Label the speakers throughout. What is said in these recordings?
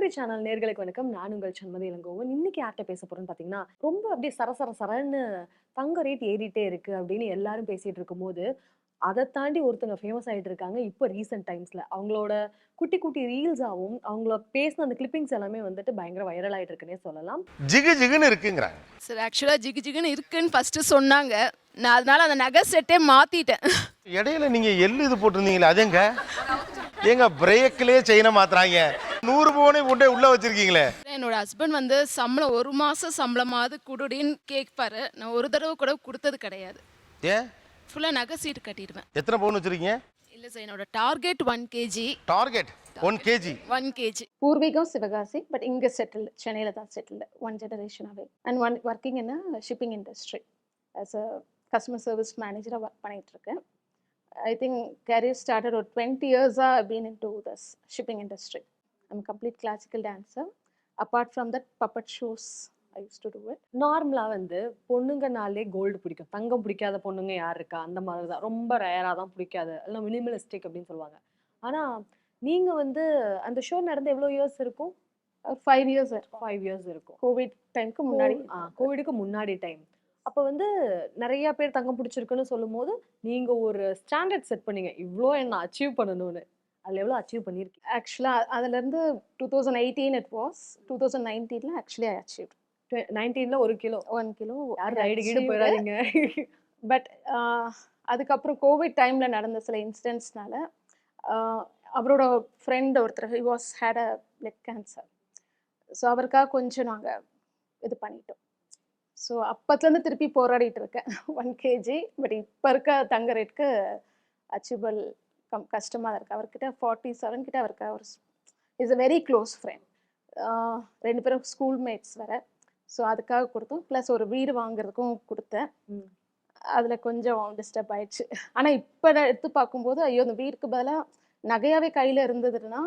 Speaker 1: Pokkiri channel நேர்களுக்கு வணக்கம். நான் உங்கள் சண்மதி இளங்கோவன். இன்னைக்கு யார்கிட்ட பேச போறோம்னு பார்த்தீங்கன்னா ரொம்ப அப்படியே சர சர சரன்னு தங்க ரேட் ஏறிட்டே இருக்கு அப்படின்னு எல்லாரும் பேசிட்டு இருக்கும்போது அதை தாண்டி ஒருத்தங்க ஃபேமஸ் ஆயிட்டு இருக்காங்க இப்போ ரீசெண்ட் டைம்ஸ்ல அவங்களோட குட்டி குட்டி ரீல்ஸாவும் அவங்கள பேசின அந்த கிளிப்பிங்ஸ் எல்லாமே வந்துட்டு பயங்கர வைரல் ஆயிட்டு இருக்குன்னே சொல்லலாம்.
Speaker 2: ஜிகு ஜிகுன்னு இருக்குங்கிறாங்க.
Speaker 3: சார் ஆக்சுவலாக ஜிகு ஜிகுன்னு இருக்குன்னு ஃபஸ்ட்டு சொன்னாங்க. நான் அதனால அந்த நகை செட்டே மாற்றிட்டேன்
Speaker 2: இடையில நீங்க எள்ளு இது போட்டிருந்தீங்களே அதுங்க ஏங்க பிரேக்லயே செயினை மாத்துறாங்க. நூறு பவுனே கொண்டே உள்ள வச்சிருக்கீங்களே?
Speaker 3: என்னோட ஹஸ்பண்ட் வந்து சம்பளம் ஒரு மாதம் சம்பளமாவது குடுடின்னு கேட்பாரு. நான் ஒரு தடவை கூட கொடுத்தது கிடையாது.
Speaker 2: ஏன்?
Speaker 3: ஃபுல்லாக நகை சீட்டு கட்டிடுவேன்.
Speaker 2: எத்தனை பவுன் வச்சிருக்கீங்க?
Speaker 3: இல்லை சார் என்னோட target one KG
Speaker 2: target one KG
Speaker 3: one KG
Speaker 4: பூர்வீகம் சிவகாசி பட் இங்கே செட்டில்டு சென்னையில் தான் settled one ஜெனரேஷனாகவே and one working in shipping industry as a customer service மேனேஜராக ஒர்க் பண்ணிட்டு இருக்கேன். ஐ திங்க் கேரியர் ஸ்டார்டட் ஒரு டுவெண்ட்டி இயர்ஸாக been into this shipping industry I'm complete classical dancer apart from that puppet shows I use to do it
Speaker 1: நார்மலா வந்து பொண்ணுங்கனாலே gold பிடிக்கும். தங்கம் பிடிக்காத பொண்ணுங்க யார் இருக்கா? அந்த மாதிரி தான். ரொம்ப ரேரா தான் பிடிக்காது. இல்லை மினிமலிஸ்டிக் அப்படின்னு சொல்லுவாங்க. ஆனா நீங்க வந்து அந்த ஷோ நடந்து எவ்வளோ இயர்ஸ் இருக்கும்?
Speaker 4: ஃபைவ் இயர்ஸ் இருக்கும்.
Speaker 1: ஃபைவ் இயர்ஸ் இருக்கும்.
Speaker 4: கோவிட் டைமுக்கு முன்னாடி.
Speaker 1: கோவிடுக்கு முன்னாடி டைம் அப்போ வந்து நிறைய பேர் தங்கம் பிடிச்சிருக்குன்னு சொல்லும்போது நீங்க ஒரு ஸ்டாண்டர்ட் செட் பண்ணீங்க. இவ்வளோ என்ன அச்சீவ் பண்ணணும்னு. அதில் எவ்வளோ அச்சீவ் பண்ணியிருக்கீங்க
Speaker 4: ஆக்சுவலாக அதுலேருந்து two thousand eighteen it was two thousand நைன்டீனில் ஆக்சுவலி ஐ அச்சீவ்
Speaker 1: நைன்டீன்ல ஒரு கிலோ.
Speaker 4: One kilo.
Speaker 1: யார் ரைடு கீடு போயிடாதீங்க.
Speaker 4: பட் அதுக்கப்புறம் கோவிட் டைமில் நடந்த சில இன்சிடென்ட்ஸ்னால அவரோட ஃப்ரெண்ட் ஒருத்தர் he was had a blood cancer so அவருக்காக கொஞ்சம் நாங்கள் இது பண்ணிட்டோம். ஸோ அப்பத்துலேருந்து திருப்பி போராடிட்டு இருக்கேன் ஒன் கேஜி பட் இப்போ இருக்க தங்க ரேட்க்கு அச்சீவபிள் கம் கஷ்டமாக இருக்கு. அவர்கிட்ட ஃபார்ட்டி செவன் கிட்ட அவருக்கு அவர் is a very close friend ரெண்டு பேரும் ஸ்கூல் மேட்ஸ் வேற. ஸோ அதுக்காக கொடுத்தோம். ப்ளஸ் ஒரு வீடு வாங்குறதுக்கும் கொடுத்தேன். அதில் கொஞ்சம் டிஸ்டர்ப் ஆயிடுச்சு. ஆனால் இப்போ எடுத்து பார்க்கும்போது ஐயோ இந்த வீட்டுக்கு பதிலாக நகையாவே கையில் இருந்ததுன்னா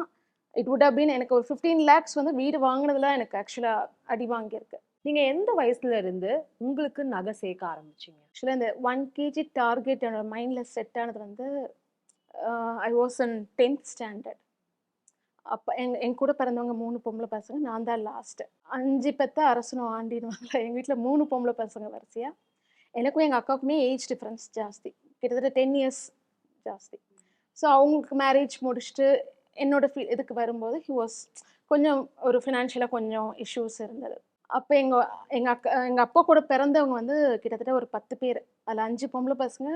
Speaker 4: இட் would have been எனக்கு ஒரு ஃபிஃப்டீன் லேக்ஸ் வந்து வீடு வாங்கினதுல எனக்கு ஆக்சுவலாக அடி வாங்கியிருக்கு.
Speaker 1: நீங்க எந்த வயசுல இருந்து உங்களுக்கு நகை சேர்க்க ஆரம்பிச்சீங்க?
Speaker 4: ஆக்சுவலாக இந்த ஒன் கேஜி டார்கெட் என்னோட மைண்டில் செட் ஆனது வந்து I was in tenth standard அப்போ எங் என் கூட பிறந்தவங்க மூணு பொம்பளை பசங்க நான் தான் லாஸ்ட்டு அஞ்சு பெத்த அரசனும் ஆண்டிடுவாங்களா எங்கள் வீட்டில் மூணு பொம்பளை பசங்க வரிசையாக எனக்கும் எங்கள் அக்காவுக்குமே ஏஜ் டிஃப்ரென்ஸ் ஜாஸ்தி. கிட்டத்தட்ட டென் இயர்ஸ் ஜாஸ்தி. ஸோ அவங்களுக்கு மேரேஜ் முடிச்சுட்டு என்னோட ஃபீ இதுக்கு வரும்போது ஹி வாஸ் கொஞ்சம் ஒரு ஃபினான்ஷியலாக கொஞ்சம் இஷ்யூஸ் இருந்தது. அப்போ எங்கள் எங்கள் அக்கா எங்கள் அப்பா கூட பிறந்தவங்க வந்து கிட்டத்தட்ட ஒரு பத்து பேர். அதில் அஞ்சு பொம்பளை பசங்க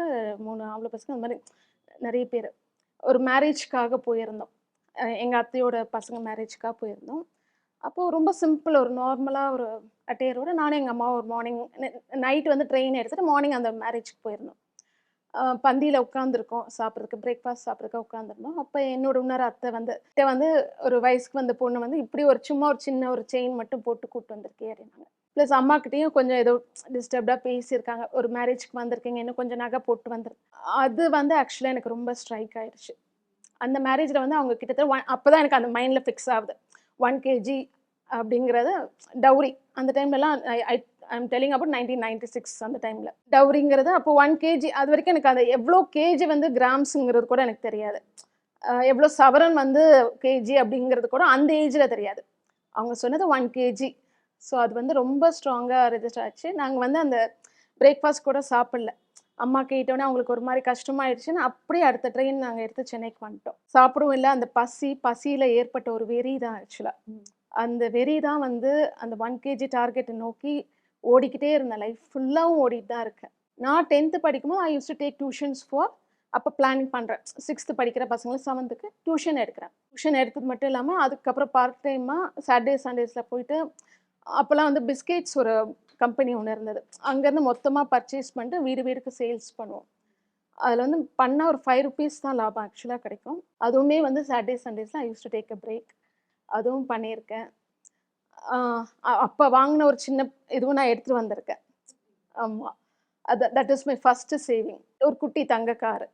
Speaker 4: மூணு ஆம்பளை பசங்க அந்த மாதிரி நிறைய பேர். ஒரு மேரேஜ்க்காக போயிருந்தோம். எங்கள் அத்தையோட பசங்க மேரேஜ்க்காக போயிருந்தோம். அப்போது ரொம்ப சிம்பிள் ஒரு நார்மலாக ஒரு அட்டையரோட நானும் எங்கள் அம்மா ஒரு மார்னிங் நைட் வந்து ட்ரெயின் எடுத்துகிட்டு மார்னிங் அந்த மேரேஜ்க்கு போயிருந்தோம். பந்தியில் உட்காந்துருக்கோம் சாப்பிட்றதுக்கு பிரேக்ஃபாஸ்ட் சாப்பிட்றதுக்கு உட்காந்துருந்தோம் அப்போ என்னோட இன்னொரு அத்தை வந்து "அத்தை வந்து ஒரு வயசுக்கு வந்த பொண்ணு வந்து இப்படி ஒரு சும்மா ஒரு சின்ன ஒரு செயின் மட்டும் போட்டு கூப்பிட்டு வந்திருக்கே அப்படின்னாங்க. ப்ளஸ் அம்மாக்கிட்டேயும் கொஞ்சம் ஏதோ டிஸ்டர்ப்டாக பேசியிருக்காங்க. ஒரு மேரேஜ்க்கு வந்திருக்கீங்க இன்னும் கொஞ்சம் நகை போட்டு வந்துரு. அது வந்து ஆக்சுவலாக எனக்கு ரொம்ப ஸ்ட்ரைக் ஆயிடுச்சு அந்த மேரேஜில் வந்து அவங்க கிட்டத்தட்ட ஒன் அப்போ தான் எனக்கு அந்த மைண்டில் ஃபிக்ஸ் ஆகுது. ஒன் கேஜி அப்படிங்கிறது டவுரி அந்த டைம்லலாம் I I'm telling about nineteen ninety six அந்த டைமில் டவுரிங்கிறது அப்போ ஒன் கேஜி அது வரைக்கும் எனக்கு அந்த எவ்வளோ கேஜி வந்து கிராம்ஸுங்கிறது கூட எனக்கு தெரியாது. எவ்வளோ சவரன் வந்து கேஜி அப்படிங்கிறது கூட அந்த ஏஜில் தெரியாது. அவங்க சொன்னது ஒன் கேஜி ஸோ அது வந்து ரொம்ப ஸ்ட்ராங்காக ரெஜிஸ்டர் ஆச்சு. நாங்கள் வந்து அந்த பிரேக்ஃபாஸ்ட் கூட சாப்பிடல. அம்மா கேட்டோன்னே அவங்களுக்கு ஒரு மாதிரி கஷ்டமாயிடுச்சுன்னு அப்படியே அடுத்த ட்ரெயின் நாங்கள் எடுத்து சென்னைக்கு வந்துட்டோம். சாப்பிடவும் இல்லை. அந்த பசி பசியில் ஏற்பட்ட ஒரு வெறி தான் ஆக்சுவலாக அந்த வெறி தான் வந்து அந்த ஒன் கேஜி டார்கெட்டை நோக்கி ஓடிக்கிட்டே இருந்தேன் லைஃப் ஃபுல்லாகவும் ஓடிட்டு தான் இருக்கேன் நான் டென்த்து படிக்கும்போது I use to take tuitions for அப்போ பிளானிங் பண்ணுறேன் சிக்ஸ்த்து படிக்கிற பசங்களை செவன்த்துக்கு டியூஷன் எடுக்கிறேன். டியூஷன் எடுத்தது மட்டும் இல்லாமல் அதுக்கப்புறம் பார்ட் டைமாக சாட்டர்டே சண்டேஸில் போயிட்டு அப்போல்லாம் வந்து பிஸ்கெட்ஸ் ஒரு கம்பெனி ஒன்று இருந்தது. அங்கேருந்து மொத்தமாக பர்ச்சேஸ் பண்ணிட்டு வீடு வீடுக்கு சேல்ஸ் பண்ணுவோம். அதில் வந்து பண்ணால் ஒரு ஃபைவ் ருபீஸ் தான் லாபம் ஆக்சுவலாக கிடைக்கும். அதுவுமே வந்து Saturday சண்டேஸில் I use to take a break அதுவும் பண்ணியிருக்கேன். அப்போ வாங்கின ஒரு சின்ன இதுவும் நான் எடுத்துகிட்டு வந்திருக்கேன். ஆமாம் அது that is my first saving ஒரு குட்டி தங்க காரு.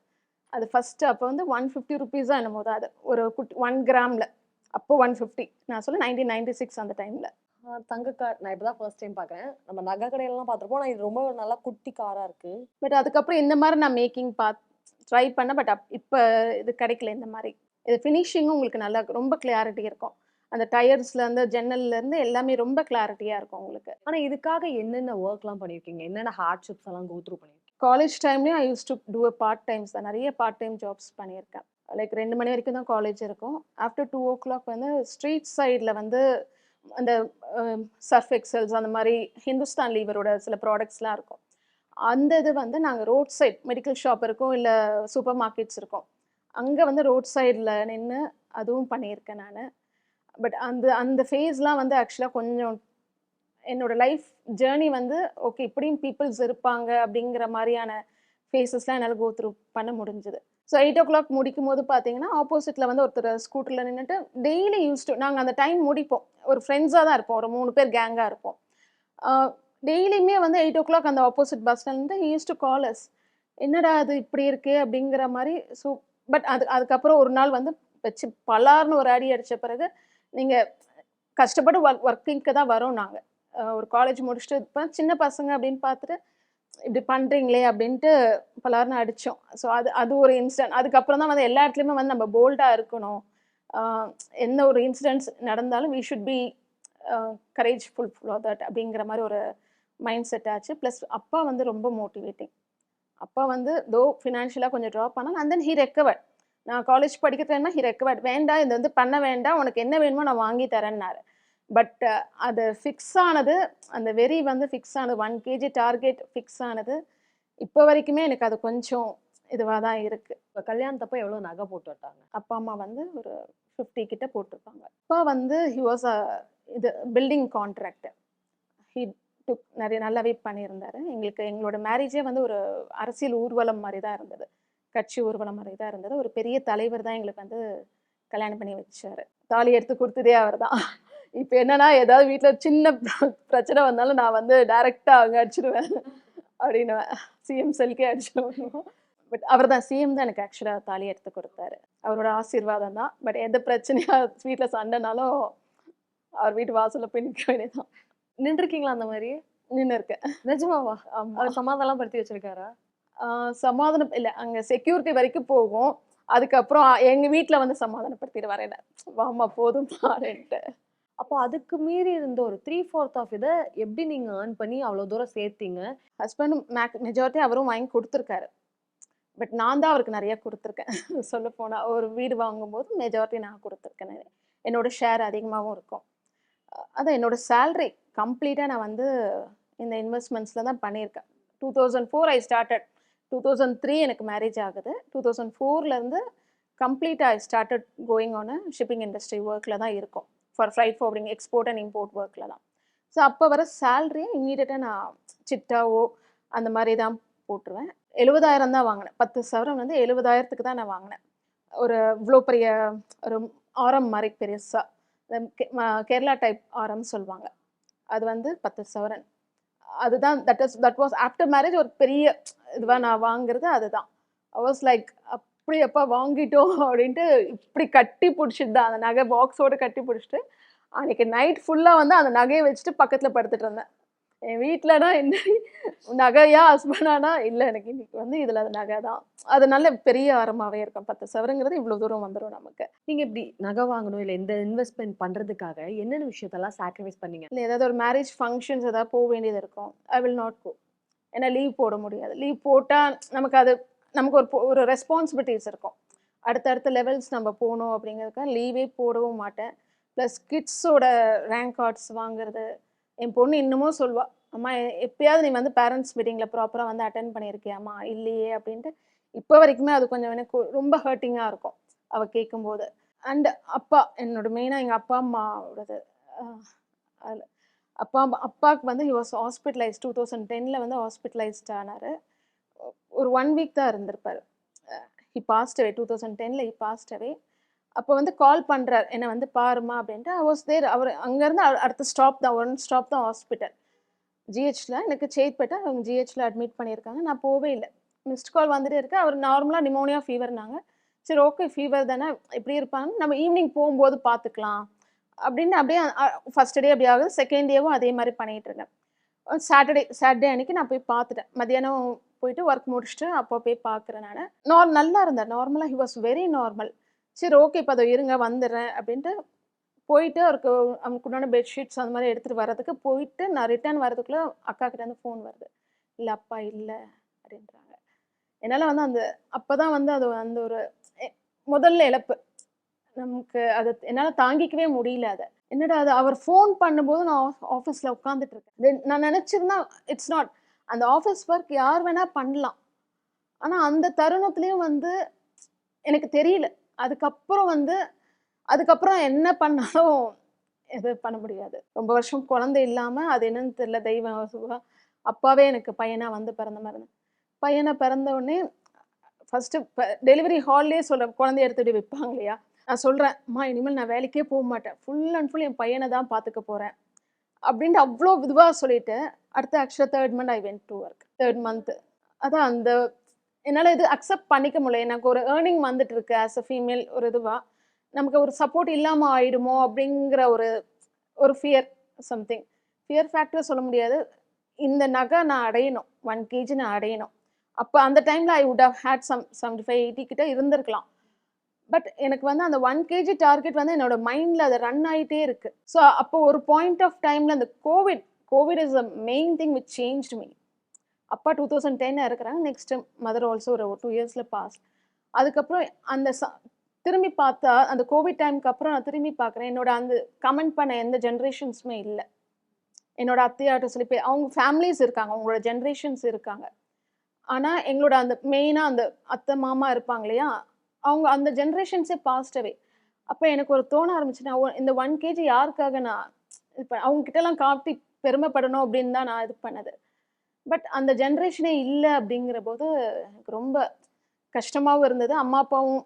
Speaker 4: அது ஃபஸ்ட்டு அப்போ வந்து ஒன் ஃபிஃப்டி ருபீஸ் தான் என்னமோ தான் அது. ஒரு குட்டி ஒன் கிராமில் அப்போ ஒன் ஃபிஃப்டி நான் சொல்ல நைன்டீன் நைன்டி சிக்ஸ் அந்த டைமில்
Speaker 1: தங்க கார் நான் இப்பதான் ஃபர்ஸ்ட் டைம் பாக்குறேன். நம்ம நகை கடையிலலாம் பார்த்திருப்போம் நான் இது ரொம்ப நல்லா குட்டி காரா இருக்கு.
Speaker 4: பட் அதுக்கப்புறம் இந்த மாதிரி நான் மேக்கிங் பாத் ட்ரை பண்ணேன். பட் அப் இப்போ இது கிடைக்கல இந்த மாதிரி. இது ஃபினிஷிங்கும் உங்களுக்கு நல்லா ரொம்ப கிளியாரிட்டி இருக்கும். அந்த டயர்ஸ்ல இருந்து ஜன்னல்ல இருந்து எல்லாமே ரொம்ப கிளாரிட்டியா இருக்கும் உங்களுக்கு.
Speaker 1: ஆனா இதுக்காக என்னென்ன ஒர்க்லாம் பண்ணிருக்கீங்க என்னென்ன ஹார்ட்ஷிப்ஸ் எல்லாம் கோ த்ரூ பண்ணிருக்கீங்க
Speaker 4: காலேஜ் டைம்லேயும் I use to do a part times தான் நிறைய பார்ட் டைம் ஜாப்ஸ் பண்ணியிருக்கேன். லைக் ரெண்டு மணி வரைக்கும் தான் காலேஜ் இருக்கும். ஆஃப்டர் டூ ஓ கிளாக் வந்து ஸ்ட்ரீட் சைடில் வந்து அந்த சர்ஃப் எக்ஸல்ஸ் அந்த மாதிரி ஹிந்துஸ்தான் லீவரோட சில ப்ராடக்ட்ஸ்லாம் இருக்கும். அந்த இது வந்து நாங்கள் ரோட் சைட் மெடிக்கல் ஷாப் இருக்கும் இல்லை சூப்பர் மார்க்கெட்ஸ் இருக்கும். அங்கே வந்து ரோட் சைடில் நின்று அதுவும் பண்ணியிருக்கேன் நான். பட் அந்த அந்த ஃபேஸ்லாம் வந்து ஆக்சுவலாக கொஞ்சம் என்னோட லைஃப் ஜேர்னி வந்து ஓகே இப்படியும் பீப்புள்ஸ் இருப்பாங்க அப்படிங்கிற மாதிரியான ஃபேஸஸ்லாம் என்னால் கோ த்ரூ பண்ண முடிஞ்சுது. ஸோ எயிட் ஓ கிளாக் முடிக்கும் போது பார்த்தீங்கன்னா ஆப்போசிட்டில் வந்து ஒருத்தர் ஸ்கூட்டரில் நின்றுட்டு டெய்லி யூஸ் டு நாங்கள் அந்த டைம் முடிப்போம். ஒரு ஃப்ரெண்ட்ஸாக தான் இருப்போம். ஒரு மூணு பேர் கேங்காக இருப்போம். டெய்லியுமே வந்து எயிட் ஓ கிளாக் அந்த ஆப்போசிட் பஸ்லேருந்து யூஸ் டு காலர்ஸ் என்னடா அது இப்படி இருக்கே? அப்படிங்கிற மாதிரி ஸோ பட் அது அதுக்கப்புறம் ஒரு நாள் வந்து வச்சு பலார்னு ஒரு அடி அடித்த பிறகு நீங்கள் கஷ்டப்பட்டு ஒர்க் ஒர்க்கிங்க்கு தான் வரோம் நாங்கள் ஒரு காலேஜ் முடிச்சுட்டு இப்போ சின்ன பசங்க அப்படின்னு பார்த்துட்டு இப்படி பண்ணுறீங்களே அப்படின்ட்டு பலார்னு அடித்தோம் ஸோ அது அது ஒரு இன்சிடென்ட் அதுக்கப்புறம் தான் வந்து எல்லா இடத்துலையுமே வந்து நம்ம போல்டாக இருக்கணும். எந்த ஒரு இன்சிடென்ட்ஸ் நடந்தாலும் we should be courageful for that அப்படிங்கிற மாதிரி ஒரு மைண்ட் செட் ஆச்சு. ப்ளஸ் அப்பா வந்து ரொம்ப மோட்டிவேட்டிங் அப்பா வந்து தோ ஃபினான்ஷியலாக கொஞ்சம் ட்ராப் ஆனால் அண்ட் தென் ஹீ ரெக்கவர் நான் காலேஜ் படிக்கிறேன்னா ஹீ ரெக்கவர்ட் வேண்டாம் இது வந்து பண்ண வேண்டாம் உனக்கு என்ன வேணுமோ நான் வாங்கி தரேன்னாரு. பட் அது ஃபிக்ஸ் ஆனது அந்த வெறி வந்து ஃபிக்ஸ் ஆனது ஒன் கேஜி டார்கெட் ஃபிக்ஸ் ஆனது இப்போ வரைக்குமே எனக்கு அது கொஞ்சம் இதுவாக தான் இருக்குது
Speaker 1: இப்ப கல்யாணத்தப்ப எவ்வளவு நகை போட்டு வட்டாங்க?
Speaker 4: அப்பா அம்மா வந்து ஒரு ஃபிஃப்டி கிட்ட போட்டிருப்பாங்க அப்பா வந்து ஹி வாஸ் அ இது பில்டிங் கான்ட்ராக்டர் ஹி டுக் நிறைய நல்லாவே பண்ணியிருந்தாரு. எங்களுக்கு எங்களோட மேரேஜே வந்து ஒரு அரசியல் ஊர்வலம் மாதிரி தான் இருந்தது. கட்சி ஊர்வலம் மாதிரி தான் இருந்தது. ஒரு பெரிய தலைவர் தான் எங்களுக்கு வந்து கல்யாணம் பண்ணி வச்சாரு. தாலி எடுத்து கொடுத்ததே அவர் தான் இப்போ என்னன்னா ஏதாவது வீட்டில் சின்ன பிரச்சனை வந்தாலும் நான் வந்து டைரெக்டாக அங்கே அடிச்சிடுவேன் அப்படின்னு சிஎம் செல்கே அடிச்சிடுவோம் பட் அவர் தான் சிஎம் தான் எனக்கு ஆக்சுவலாக தாலி எடுத்து கொடுத்தாரு. அவரோட ஆசீர்வாதம் தான். பட் எந்த பிரச்சனையா வீட்டில் சண்டைனாலும் அவர் வீட்டு வாசல்ல போய் நிற்க வேண்டியதான்
Speaker 1: நின்றுருக்கீங்களா அந்த மாதிரி?
Speaker 4: நின்று இருக்கேன்
Speaker 1: நிஜமாவா அவர் சமாதானம் படுத்தி வச்சிருக்காரா?
Speaker 4: சமாதானம் இல்லை அங்கே செக்யூரிட்டி வரைக்கும் போகும். அதுக்கப்புறம் எங்கள் வீட்டில் வந்து சமாதானப்படுத்திடுவார் என்ன? வாமா போதும் பாருன்ட்டு
Speaker 1: அப்போ அதுக்கு மீறி இருந்த ஒரு த்ரீ ஃபோர்த் ஆஃப் இதை எப்படி நீங்கள் ஏர்ன் பண்ணி அவ்வளோ தூரம் சேர்த்தீங்க?
Speaker 4: ஹஸ்பண்டும் மேக் மெஜாரிட்டி அவரும் வாங்கி கொடுத்துருக்காரு. பட் நான் தான் அவருக்கு நிறையா கொடுத்துருக்கேன். சொல்ல போனால் ஒரு வீடு வாங்கும்போது மெஜாரிட்டி நான் கொடுத்துருக்கேன் என்னோட ஷேர் அதிகமாகவும் இருக்கும். அதான் என்னோட சேல்ரி கம்ப்ளீட்டாக நான் வந்து இந்த இன்வெஸ்ட்மெண்ட்ஸில் தான் பண்ணியிருக்கேன். Two thousand four I started two thousand three எனக்கு மேரேஜ் ஆகுது. டூ தௌசண்ட் ஃபோர்லேருந்து கம்ப்ளீட்டாக I started going on shipping industry ஒர்க்கில் தான் இருக்கும். For freight forwarding export and import ஒர்க்கில் தான். ஸோ அப்போ வர சேல்ரியை இம்மீடியட்டாக நான் சிட்டாவோ அந்த மாதிரி தான் போட்டுருவேன். எழுபதாயிரம் தான் வாங்கினேன். பத்து சவரம் வந்து எழுபதாயிரத்துக்கு தான் நான் வாங்கினேன். ஒரு இவ்வளோ பெரிய ஒரு ஆரம் மாதிரி பெருசாக கேரளா டைப் ஆரம் சொல்லுவாங்க. அது வந்து பத்து சவரன். அதுதான் that is that was after marriage ஒரு பெரிய இதுவாக நான் வாங்குறது அதுதான். ஐ வாஸ் லைக் அப்படி எப்போ வாங்கிட்டோம் அப்படின்ட்டு இப்படி கட்டி பிடிச்சிட்டு தான் அந்த நகை பாக்ஸோடு கட்டி பிடிச்சிட்டு அன்னைக்கு நைட் ஃபுல்லாக வந்து அந்த நகையை வச்சுட்டு பக்கத்தில் படுத்துட்டு இருந்தேன். என் வீட்டிலனா என்ன நகையா ஹஸ்பண்டானா இல்லை எனக்கு இன்னைக்கு வந்து இதில் நகை தான். அது நல்ல பெரிய ஆரமாகவே இருக்கும். பத்து சவரங்கிறது இவ்வளோ தூரம் வந்துடும் நமக்கு.
Speaker 1: நீங்க இப்படி நகை வாங்கணும் இல்ல இந்த இன்வெஸ்ட்மெண்ட் பண்றதுக்காக என்னென்ன விஷயத்தெல்லாம் சாக்ரிஃபைஸ் பண்ணீங்க?
Speaker 4: இல்லை ஏதாவது ஒரு மேரேஜ் ஃபங்க்ஷன்ஸ் ஏதாவது போக வேண்டியது இருக்கும். ஐ வில் நாட் கோ ஏன்னா லீவ் போட முடியாது. லீவ் போட்டால் நமக்கு அது நமக்கு ஒரு ஒரு ரெஸ்பான்சிபிலிட்டிஸ் இருக்கும். அடுத்தடுத்த லெவல்ஸ் நம்ம போகணும் அப்படிங்கிறதுக்காக லீவே போடவும் மாட்டேன். ப்ளஸ் கிட்ஸோட ரேங்க் கார்ட்ஸ் வாங்குறது. என் பொண்ணு இன்னமும் சொல்வா அம்மா எப்பயாவது நீ வந்து பேரண்ட்ஸ் மீட்டிங்கில் ப்ராப்பராக வந்து அட்டன் பண்ணியிருக்கியாம்மா? இல்லையே அப்படின்ட்டு. இப்போ வரைக்குமே அது கொஞ்சம் எனக்கு ரொம்ப ஹர்ட்டிங்காக இருக்கும் அவள் கேட்கும்போது அண்ட் அப்பா என்னோட மெயினாக எங்கள் அப்பா அம்மாவோடது. அதில் அப்பா அப்பாவுக்கு வந்து he was hospitalise two thousand டென்னில் வந்து ஹாஸ்பிட்டலைஸ்ட் ஆனார். ஒரு ஒன் வீக் தான் இருந்திருப்பார். He passed away two thousand டென்னில் ஹி பாஸ்ட் அவே அப்போ வந்து கால் பண்ணுறார் என்னை வந்து பாருமா அப்படின்ட்டு. ஐ வாஸ் தேர் அவர் அங்கேருந்து அடுத்த ஸ்டாப் தான். ஒன் ஸ்டாப் தான் ஹாஸ்பிட்டல் ஜிஹெச்சில் எனக்கு சேத்பேட்டை அவங்க ஜிஹெச்சில் அட்மிட் பண்ணியிருக்காங்க. நான் போவே இல்லை. மிஸ்ட் கால் வந்துட்டே இருக்கு. அவர் நார்மலாக நிமோனியா ஃபீவர்னாங்க சரி ஓகே ஃபீவர் தானே. எப்படி இருப்பாங்க. நம்ம ஈவினிங் போகும்போது பார்த்துக்கலாம். அப்படின்னு அப்படியே ஃபர்ஸ்ட் டே அப்படி ஆகுது. செகண்ட் டேவும் அதே மாதிரி பண்ணிகிட்டு இருக்கேன் சாட்டர்டே சாட்டர்டே அன்னைக்கு நான் போய் பார்த்துட்டேன். மதியானம் போயிட்டு ஒர்க் முடிச்சுட்டு அப்போ போய் பார்க்குறேன் நான். நார் நல்லா இருந்தேன் நார்மலாக ஹி வாஸ் வெரி நார்மல் சரி ஓகே இப்போ அதை இருங்க வந்துடுறேன் அப்படின்ட்டு போயிட்டு அவருக்கு அவனுக்கு உண்டான பெட்ஷீட்ஸ் அந்த மாதிரி எடுத்துகிட்டு வர்றதுக்கு போயிட்டு நான் ரிட்டர்ன் வரதுக்குள்ளே அக்கா கிட்டேருந்து ஃபோன் வருது. இல்லை அப்பா இல்லை அப்படின்றாங்க. என்னால் வந்து அந்த அப்போ தான் வந்து அது அந்த ஒரு முதல்ல இழப்பு. நமக்கு அதை என்னால் தாங்கிக்கவே முடியல அதை. என்னடா அது? அவர் ஃபோன் பண்ணும்போது நான் ஆஃபீஸில் உட்காந்துட்டு இருக்கேன் தென் நான் நினச்சிருந்தா இட்ஸ் நாட் அந்த ஆஃபீஸ் ஒர்க் யார் வேணால் பண்ணலாம். ஆனால் அந்த தருணத்துலேயும் வந்து எனக்கு தெரியல. அதுக்கப்புறம் வந்து அதுக்கப்புறம் என்ன பண்ணாலும் இது பண்ண முடியாது. ரொம்ப வருஷம் குழந்தை இல்லாமல் அது என்னன்னு தெரியல தெய்வம் அப்பாவே எனக்கு பையனாக வந்து பிறந்த மாதிரி பையனை பிறந்த உடனே ஃபஸ்ட்டு டெலிவரி ஹால்லேயே சொல்கிற குழந்தைய எடுத்துகிட்டு வைப்பாங்க இல்லையா? நான் சொல்கிறேன் அம்மா இனிமேல் நான் வேலைக்கே போக மாட்டேன். ஃபுல் அண்ட் ஃபுல் என் பையனை தான் பார்த்துக்க போகிறேன் அப்படின்ட்டு அவ்வளோ இதுவாக சொல்லிட்டு அடுத்த ஆக்சுவலாக third month I went to work third month அதான் அந்த என்னால் இது அக்செப்ட் பண்ணிக்க முடியல. எனக்கு ஒரு ஏர்னிங் வந்துட்டு இருக்கு ஆஸ் அ ஃபீமேல் ஒரு இதுவாக நமக்கு ஒரு சப்போர்ட் இல்லாமல் ஆயிடுமோ அப்படிங்கிற ஒரு ஒரு ஃபியர் சம்திங் ஃபியர் ஃபேக்டர் சொல்ல முடியாது. இந்த நகை நான் அடையணும். ஒன் கேஜி நான் அடையணும். அப்போ அந்த டைமில் I would have had some seventy five eighty கிட்ட இருந்திருக்கலாம். பட் எனக்கு வந்து அந்த ஒன் கேஜி டார்கெட் வந்து என்னோட மைண்டில் அது ரன் ஆகிட்டே இருக்கு. ஸோ அப்போ ஒரு பாயிண்ட் ஆஃப் டைமில் அந்த Covid Covid is a main thing which change me அப்பா டூ தௌசண்ட் டென்னில் இருக்கிறாங்க. நெக்ஸ்ட் மதர் ஆல்சோ ஒரு டூ இயர்ஸில் பாஸ் அதுக்கப்புறம் அந்த ச- திரும்பி பார்த்தா அந்த கோவிட் டைமுக்கு அப்புறம் நான் திரும்பி பார்க்குறேன். என்னோட அந்த கமெண்ட் பண்ண எந்த ஜென்ரேஷன்ஸுமே இல்லை. என்னோட அத்தையாட்ட சொல்லி பேர் அவங்க ஃபேமிலிஸ் இருக்காங்க. அவங்களோட ஜென்ரேஷன்ஸ் இருக்காங்க. ஆனால் எங்களோட அந்த மெயினாக அந்த அத்தை மாமா இருப்பாங்க இல்லையா? அவங்க அந்த ஜென்ரேஷன்ஸே பாஸ்டவே அப்போ எனக்கு ஒரு தோண ஆரம்பிச்சு நான் இந்த ஒன் கேஜி யாருக்காக நான் இப்போ அவங்க கிட்டலாம் காட்டி பெருமைப்படணும் அப்படின்னு தான் நான் இது பண்ணது. பட் அந்த ஜென்ரேஷனே இல்லை அப்படிங்கிற போது எனக்கு ரொம்ப கஷ்டமாகவும் இருந்தது. அம்மா அப்பாவும்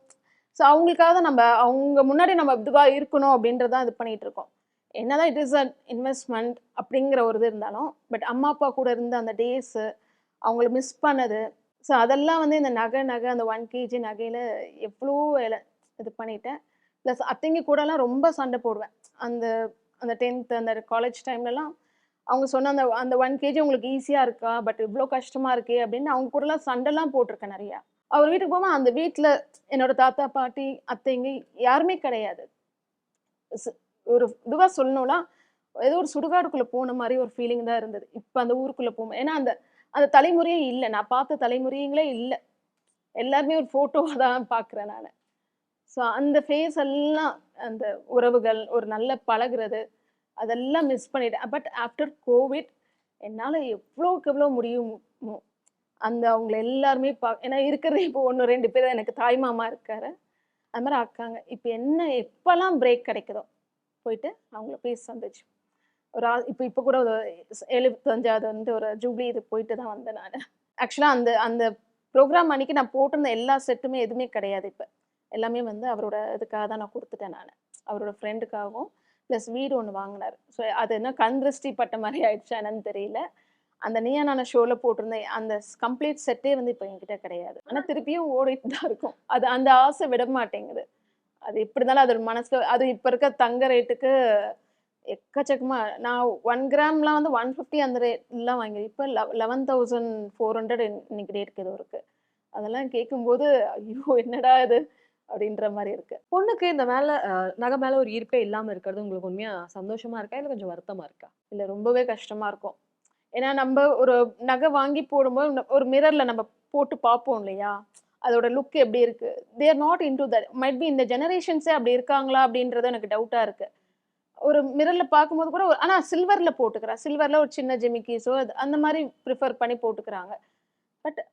Speaker 4: ஸோ அவங்களுக்காக தான் நம்ம அவங்க முன்னாடி நம்ம இதுவாக இருக்கணும் அப்படின்றதான் இது பண்ணிகிட்டு இருக்கோம். என்னதான் இட் இஸ் அ இன்வெஸ்ட்மெண்ட் அப்படிங்கிற ஒரு இது இருந்தாலும் பட் அம்மா அப்பா கூட இருந்த அந்த டேஸு அவங்கள மிஸ் பண்ணது ஸோ அதெல்லாம் வந்து இந்த நகை நகை அந்த ஒன் கேஜி நகையில் எவ்வளோ இது பண்ணிட்டேன். ப்ளஸ் அத்தைங்க கூடலாம் ரொம்ப சண்டை போடுவேன். அந்த அந்த டென்த்து அந்த காலேஜ் டைம்லலாம் அவங்க சொன்ன அந்த அந்த ஒன் கேஜி உங்களுக்கு ஈஸியாக இருக்கா? பட் இவ்வளோ கஷ்டமாக இருக்கே அப்படின்னு அவங்க கூடலாம் சண்டைலாம் போட்டிருக்கேன் நிறையா. அவர் வீட்டுக்கு போகும்போது அந்த வீட்டில் என்னோட தாத்தா பாட்டி அத்தைங்க யாருமே கிடையாது. ஒரு இதுவாக சொல்லணும்னா ஏதோ ஒரு சுடுகாடுக்குள்ளே போன மாதிரி ஒரு ஃபீலிங் தான் இருந்தது. இப்போ அந்த ஊருக்குள்ளே போகும். ஏன்னா அந்த அந்த தலைமுறையே இல்லை. நான் பார்த்த தலைமுறைங்களே இல்லை. எல்லாருமே ஒரு ஃபோட்டோவாக தான் பார்க்குறேன் நான். ஸோ அந்த ஃபேஸ் எல்லாம் அந்த உறவுகள் ஒரு நல்ல பழகுறது அதெல்லாம் மிஸ் பண்ணிட்டேன். பட் ஆஃப்டர் கோவிட் என்னால் எவ்வளோக்கு எவ்வளோ முடியுமோ அந்த அவங்கள எல்லாருமே பா ஏன்னா இருக்கிறது இப்போ ஒன்று ரெண்டு பேர் எனக்கு தாய் மாமா இருக்காரு. அது மாதிரி அக்காங்க. இப்போ என்ன எப்போல்லாம் பிரேக் கிடைக்குதோ போயிட்டு அவங்கள போய் சந்திச்சு ஒரு ஆ இப்போ இப்போ கூட ஒரு எழுபத்தஞ்சாவது வந்து ஒரு ஜூப்ளி இது போயிட்டு தான் வந்தேன் நான். ஆக்சுவலாக அந்த அந்த ப்ரோக்ராம் அன்னைக்கு நான் போட்டிருந்த எல்லா செட்டுமே எதுவுமே கிடையாது இப்போ. எல்லாமே வந்து அவரோட இதுக்காக தான் நான் கொடுத்துட்டேன் நான். அவரோட ஃப்ரெண்டுக்காகவும் ப்ளஸ் வீடு ஒன்று வாங்கினார். ஸோ அது என்ன கண் திருஷ்டி பட்ட மாதிரி ஆயிடுச்சு என்னன்னு தெரியல. அந்த நீயா நான் ஷோவில் போட்டிருந்தேன் அந்த கம்ப்ளீட் செட்டே வந்து இப்போ என்கிட்ட கிடையாது. ஆனால் திருப்பியும் ஓடிட்டு தான் இருக்கும். அது அந்த ஆசை விட மாட்டேங்குது அது எப்படி இருந்தாலும் அது மனசுக்கு அது இப்போ இருக்க தங்க ரேட்டுக்கு எக்கச்சக்கமா நான் ஒன் கிராம்லாம் வந்து ஒன் ஃபிஃப்டி அந்த ரேட்லாம் வாங்கி இப்போ லெவன் தௌசண்ட் ஃபோர் ஹண்ட்ரட் இன்னைக்கு ரேட்டுக்கு ஏதோ இருக்கு அதெல்லாம் கேட்கும்போது ஐயோ என்னடா இது? அப்படின்ற மாதிரி இருக்கு.
Speaker 1: பொண்ணுக்கு இந்த மேல நகை மேல ஒரு ஈர்ப்பே இல்லாம இருக்கிறது உங்களுக்கு உண்மையா சந்தோஷமா இருக்கா? இல்ல கொஞ்சம் வருத்தமா இருக்கா?
Speaker 4: இல்லை ரொம்பவே கஷ்டமா இருக்கும். ஏன்னா நம்ம ஒரு நகை வாங்கி போடும்போது ஒரு மிரர்ல நம்ம போட்டு பார்ப்போம் இல்லையா? அதோட லுக் எப்படி இருக்கு? They're not into that might be இந்த ஜெனரேஷன்ஸே அப்படி இருக்காங்களா அப்படின்றது எனக்கு டவுட்டா இருக்கு. ஒரு மிரர்ல பார்க்கும்போது கூட ஒரு- ஆனா சில்வர்ல போட்டுக்கிறா. சில்வர்ல ஒரு சின்ன ஜிமிக்கிஸோ அந்த மாதிரி ப்ரிஃபர் பண்ணி போட்டுக்கிறாங்க. பட்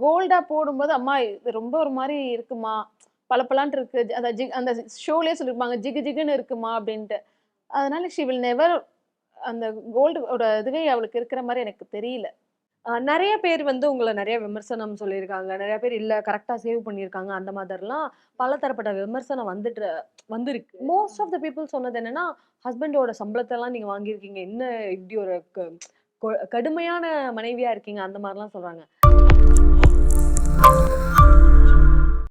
Speaker 4: கோல்டா போடும்போது அம்மா இது ரொம்ப ஒரு மாதிரி இருக்குமா? பளபளன்னு இருக்கு. அந்த ஜி அந்த ஷோலேயே சொல்லியிருப்பாங்க ஜிகு ஜிகுன்னு இருக்குமா? அப்படின்ட்டு. அதனால ஷி வில் நெவர் அந்த கோல்டோட இதுவே அவளுக்கு இருக்கிற மாதிரி எனக்கு தெரியல.
Speaker 1: நிறைய பேர் வந்து உங்களை நிறைய விமர்சனம் சொல்லியிருக்காங்க. நிறைய பேர் இல்ல கரெக்டா சேவ் பண்ணியிருக்காங்க. அந்த மாதிரிலாம் பல தரப்பட்ட விமர்சனம் வந்துட்டு வந்திருக்கு. மோஸ்ட் ஆஃப் த பீப்புள் சொன்னது என்னன்னா ஹஸ்பண்டோட சம்பளத்தை எல்லாம் நீங்க வாங்கியிருக்கீங்க. என்ன இப்படி ஒரு கொ- கடுமையான மனைவியா இருக்கீங்க? அந்த மாதிரிலாம் சொல்றாங்க.